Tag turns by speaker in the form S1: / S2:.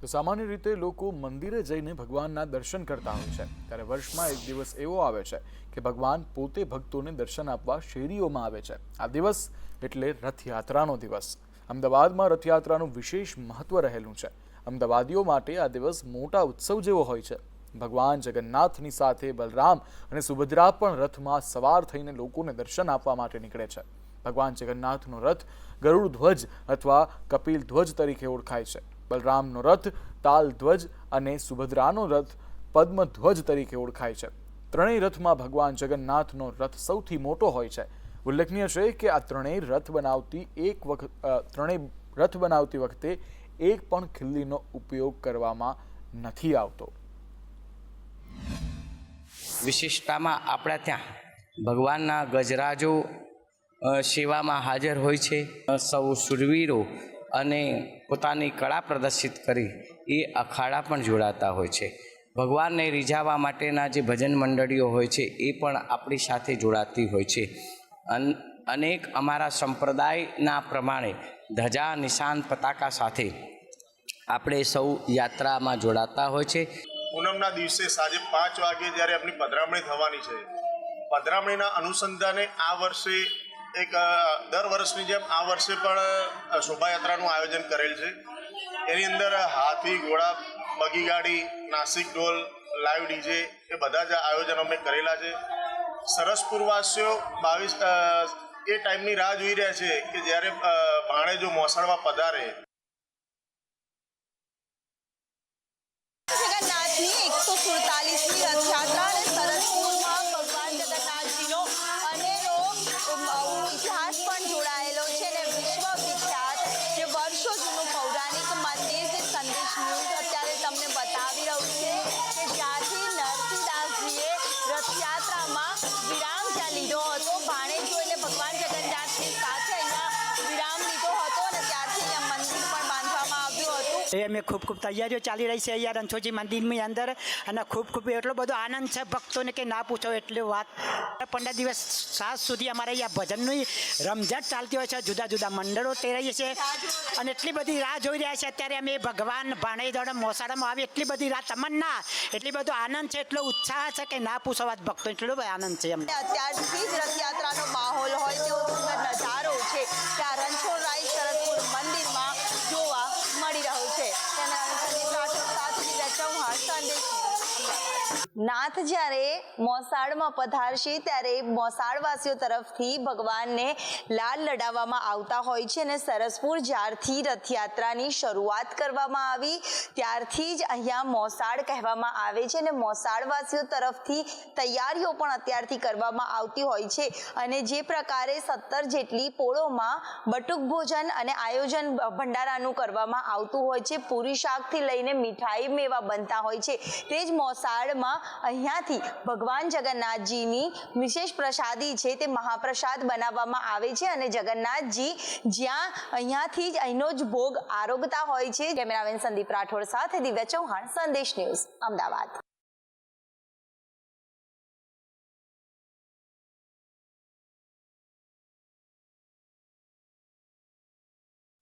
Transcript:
S1: તો સામાન્ય રીતે લોકો મંદિરે જઈને ભગવાનના દર્શન કરતા હોય છે. ત્યારે વર્ષમાં એક દિવસ એવો આવે છે કે ભગવાન પોતે ભક્તોને દર્શન આપવા શેરીઓમાં આવે છે. આ દિવસ એટલે રથયાત્રાનો દિવસ. અમદાવાદમાં રથયાત્રાનું વિશેષ મહત્વ રહેલું છે. અમદાવાદીઓ માટે આ દિવસ મોટા ઉત્સવ જેવો હોય છે. ભગવાન જગન્નાથની સાથે બલરામ અને સુભદ્રા પણ રથમાં સવાર થઈને લોકોને દર્શન આપવા માટે નીકળે છે. ભગવાન જગન્નાથનો રથ ગરુડ ધ્વજ અથવા કપિલ ધ્વજ તરીકે ઓળખાય છે. બલરામનો રથ, તાલધ્વજ અને સુભદ્રાનો રથ પદ્મધ્વજ તરીકે ઓળખાય છે. ત્રણેય રથમાં ભગવાન જગન્નાથનો રથ સૌથી મોટો હોય છે. ઉલ્લેખનીય છે કે આ ત્રણેય રથ બનાવતી એક વખત ત્રણેય રથ બનાવતી વખતે એક પણ ખિલ્લીનો ઉપયોગ કરવામાં નથી આવતો.
S2: વિશિષ્ટતામાં આપણા ત્યાં ભગવાનના ગજરાજો સેવામાં હાજર હોય છે. સૌ શુરવીરો અને પોતાની કળા પ્રદર્શિત કરી, એ અખાડા પણ જોડાતા હોય છે. ભગવાનને રીઝાવવા માટેના જે ભજન મંડળીઓ હોય છે, એ પણ આપણી સાથે જોડાતી હોય છે. અન, અનેક અમારા સંપ્રદાયના પ્રમાણે ધજા, નિશાન, પતાકા સાથે આપણે સૌ યાત્રામાં જોડાતા હોય છે.
S3: પૂનમના દિવસે સાંજે પાંચ વાગે જ્યારે આપણી પધરામણી થવાની છે, પધરામણીના અનુસંધાને આ વર્ષે એક દર વર્ષની જેમ આ વર્ષે પણ શોભાયાત્રાનું આયોજન કરેલ છે. એની અંદર હાથી, ઘોડા, બગી ગાડી, નાસિક ઢોલ, લાઈવ ડીજે એ બધા જ આયોજન અમે કરેલા છે. સરસપુરવાસીઓ બાવીસ એ ટાઈમની રાહ જોઈ રહ્યા છે કે જ્યારે ભાણેજો મોસાળમાં પધારે.
S4: એકસો સુડતાલીસમી
S5: એ અમે ખૂબ ખૂબ તૈયારીઓ ચાલી રહી છે અહીંયા રણછોડજી મંદિરની અંદર. અને ખૂબ ખૂબ એટલો બધો આનંદ છે ભક્તોને કે ના પૂછો એટલી વાત. પંદર દિવસ સાત સુધી અમારે અહીંયા ભજનની રમઝટ ચાલતી હોય છે. જુદા જુદા મંડળો તે રહીએ છે. અને એટલી બધી રાહ જોઈ રહ્યા છે. અત્યારે અમે ભગવાન ભાણેજોડ મોસાળામાં આવી એટલી બધી રાહ તમન્ના. એટલી બધો આનંદ છે, એટલો ઉત્સાહ છે કે ના પૂછો વાત ભક્તો. એટલો આનંદ છે અમને
S4: અત્યારથી રથયાત્રાનો માહોલ હોય તેવો નજારો ચૌહાણ સંદેશ ન્યૂઝ, અમદાવાદ. નાથ જ્યારે મોસાળમાં પધારશે, ત્યારે મોસાળવાસીઓ તરફથી ભગવાનને લાલ લડાવવામાં આવતા હોય છે અને સરસપુર જ્યારથી રથયાત્રાની શરૂઆત કરવામાં આવી, ત્યારથી જ અહીંયા મોસાળ કહેવામાં આવે છે અને મોસાળવાસીઓ તરફથી તૈયારીઓ પણ અત્યારથી કરવામાં આવતી હોય છે. અને જે પ્રકારે સત્તર જેટલી પોળોમાં બટુક ભોજન અને આયોજન ભંડારાનું કરવામાં આવતું હોય છે, પૂરી શાકથી લઈને મીઠાઈ, મેવા બનતા હોય છે. તે જ મોસાળમાં અહીંયાથી ભગવાન જગન્નાથજીની વિશેષ પ્રસાદી છે તે મહાપ્રસાદ બનાવવામાં આવે છે અને જગન્નાથજી જ્યાં અહીંયાથી જ અહીંનો જ ભોગ આરોગતા હોય છે. કેમેરામેન સંદીપ રાઠોડ સાથે દિવ્યા ચૌહાણ, સંદેશ ન્યૂઝ, અમદાવાદ.